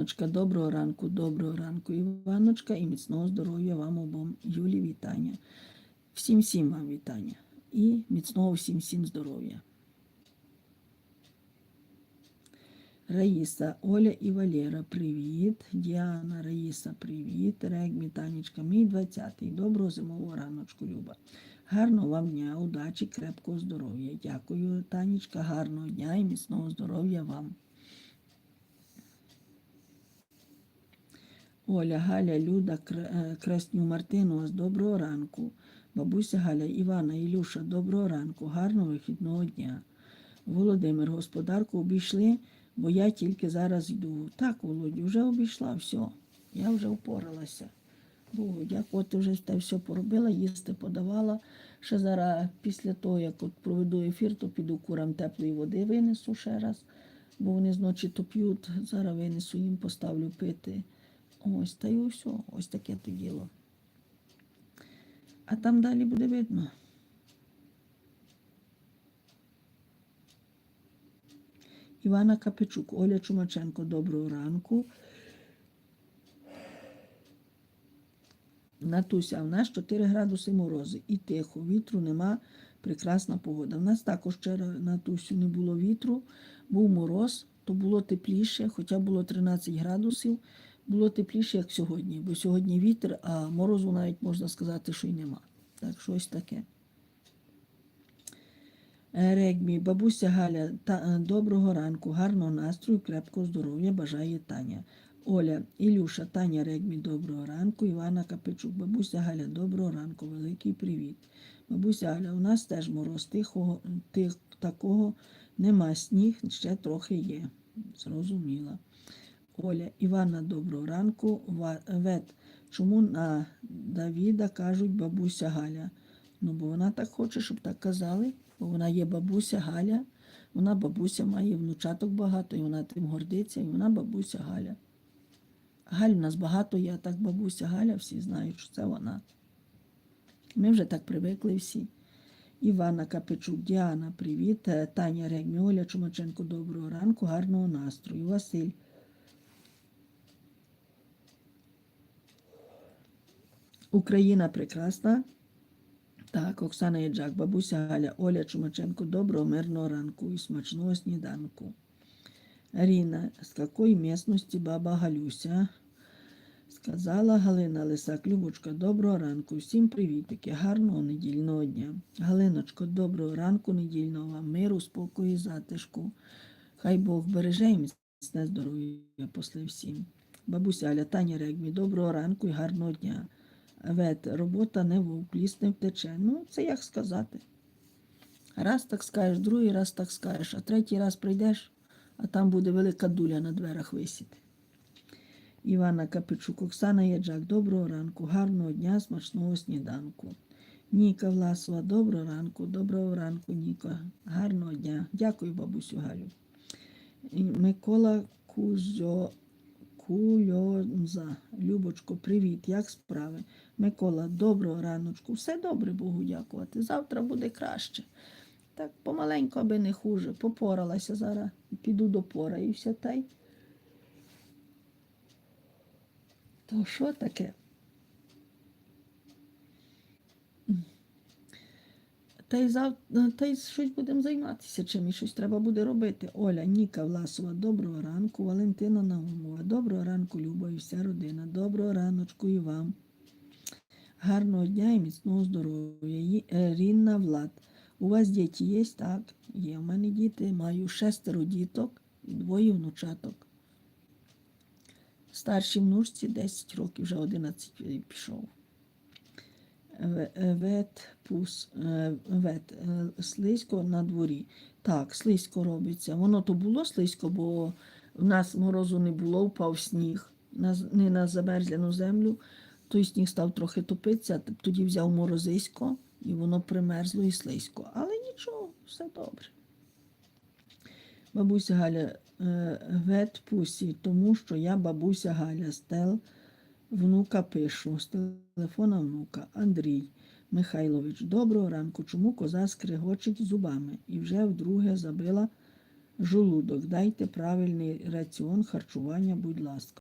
Іваночка, доброго ранку, доброго ранку, Іваночка, і міцного здоров'я вам обом. Юлі, вітання. Всім всім вам вітання. І міцного всім всім здоров'я. Раїса, Оля і Валера, привіт. Діана, Раїса, привіт. Регмі, Танечка, мій 20-й. Доброго зимового раночку, Люба. Гарного вам дня, удачі, крепкого здоров'я. Дякую, Танечка, гарного дня і міцного здоров'я вам. Оля, Галя, Люда, е, Красню, Мартину, вас доброго ранку. Бабуся Галя, Івана, Ілюша, доброго ранку, гарного вихідного дня. Володимир, господарку обійшли, бо я тільки зараз йду. Так, Володю, вже обійшла, все. Я вже впоралася. Богу, дякувати, вже те все поробила, їсти подавала. Ще зараз, після того, як от проведу ефір, то піду курам теплої води винесу ще раз, бо вони зночі то п'ють. Зараз винесу їм, поставлю пити. Ось, та й все, ось таке то діло. А там далі буде видно. Івана Капичук, Оля Чумаченко, доброго ранку. Натуся, а в нас 4 градуси морози і тихо, вітру нема, прекрасна погода. В нас також вчора Натусю не було вітру, був мороз, то було тепліше, хоча було 13 градусів, було тепліше, як сьогодні, бо сьогодні вітер, а морозу навіть можна сказати, що й нема. Так, щось таке. Е, Регмі, бабуся Галя, та, е, доброго ранку, гарного настрою, крепкого здоров'я бажає Таня. Оля, Ілюша, Таня Регмі, доброго ранку, Івана Капичук, бабуся Галя, доброго ранку, великий привіт. Бабуся Галя, у нас теж мороз, тихого, тих, такого нема, сніг ще трохи є. Зрозуміла. Оля, Івана, доброго ранку. Вет, чому на Давіда кажуть бабуся Галя? Ну, бо вона так хоче, щоб так казали, бо вона є бабуся Галя, вона бабуся має внучаток багато, і вона тим гордиться, і вона бабуся Галя. Галь у нас багато є, так бабуся Галя, всі знають, що це вона. Ми вже так привикли всі. Івана Капичук, Діана, привіт. Е, Таня Регмі, Оля Чумаченко, доброго ранку, гарного настрою. Василь. Україна прекрасна. Так, Оксана Яджак, бабуся Галя, Оля Чумаченко, доброго мирного ранку і смачного сніданку. Ріна, з якої місності баба Галюся? Сказала Галина Лисак, Любочка, доброго ранку, всім привітики, гарного недільного дня. Галиночко, доброго ранку, недільного вам миру, спокою і затишку. Хай Бог береже і міцне здоров'я после всім. Бабуся Аля, Таня Регмі, доброго ранку і гарного дня. Вет, робота не вовк, ліс не втече. Ну, це як сказати. Раз так скажеш, другий раз так скажеш, а третій раз прийдеш, а там буде велика дуля на дверях висіти. Івана Капичук, Оксана Яджак, доброго ранку, гарного дня, смачного сніданку. Ніка Власова, доброго ранку, доброго ранку, Ніка, гарного дня. Дякую, бабусю Галю. Микола Кузьо, Кульонза. Любочко, привіт, як справи? Микола, доброго раночку. Все добре, Богу дякувати. Завтра буде краще. Так помаленьку, аби не хуже. Попоралася зараз. Піду до пораюся та й. То що таке? Та й зав... та й щось будемо займатися чим і щось треба буде робити. Оля, Ніка Власова, доброго ранку, Валентина Наумова, доброго ранку, Люба і вся родина, доброго раночку і вам. Гарного дня і міцного здоров'я. Е, Рінна Влад. У вас діти є? Так, є. У мене діти, маю шестеро діток і двоє внучаток. Старшій внучці 10 років, вже 11 пішов. В- е, Вет, пус, е, вет, е, слизько на дворі. Так, слизько робиться. Воно то було слизько, бо в нас морозу не було, впав сніг не на замерзляну землю. Той сніг став трохи топитися, тоді взяв морозисько, і воно примерзло і слизько. Але нічого, все добре. Бабуся Галя, е, вет пусі, тому що я бабуся Галя, стел внука пишу, з телефона внука. Андрій Михайлович, доброго ранку. Чому коза скригочить зубами і вже вдруге забила Жолудок. Дайте правильний раціон харчування, будь ласка.